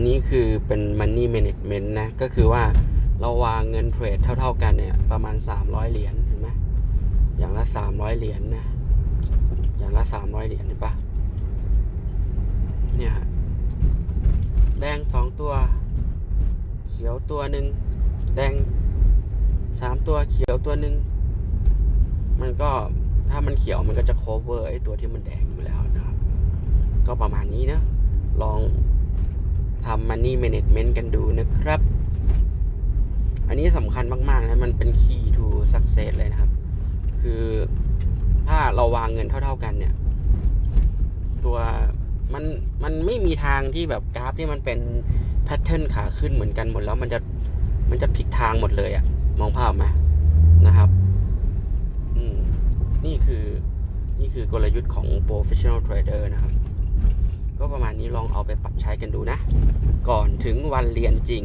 นนี้คือเป็น money management นะ ก็คือว่าเราวางเงินเทรดเท่า ๆกันเนี่ย ประมาณ 300 เหรียญเห็นไหมอย่างละ 300 เหรียญนะอย่างละ 300 เหรียญเห็นปะเนี่ยฮะแดงสองตัว เขียวตัวหนึ่งแดงสามตัวเขียวตัวหนึ่งมันก็ถ้ามันเขียวมันก็จะ cover ไอ้ตัวที่มันแดงอยู่แล้วนะครับ ก็ประมาณนี้นะลอง money management กันดูนะครับ อันนี้สำคัญมากๆนะ มันเป็น key to success เลยนะครับ คือถ้าเราวางเงินเท่า ๆกันเนี่ย ตัวมันมันไม่มีทางที่แบบกราฟที่มันเป็นแพทเทิร์นขาขึ้นเหมือนกันหมดแล้วมันจะมันจะผิดทางหมดเลยอะมองภาพไหมนะครับอืมนี่คือนี่คือกลยุทธ์ของ professional trader นะครับ ก็ประมาณนี้ลอง เอาไปปรับใช้กันดูนะ ก่อนถึงวันเรียนจริง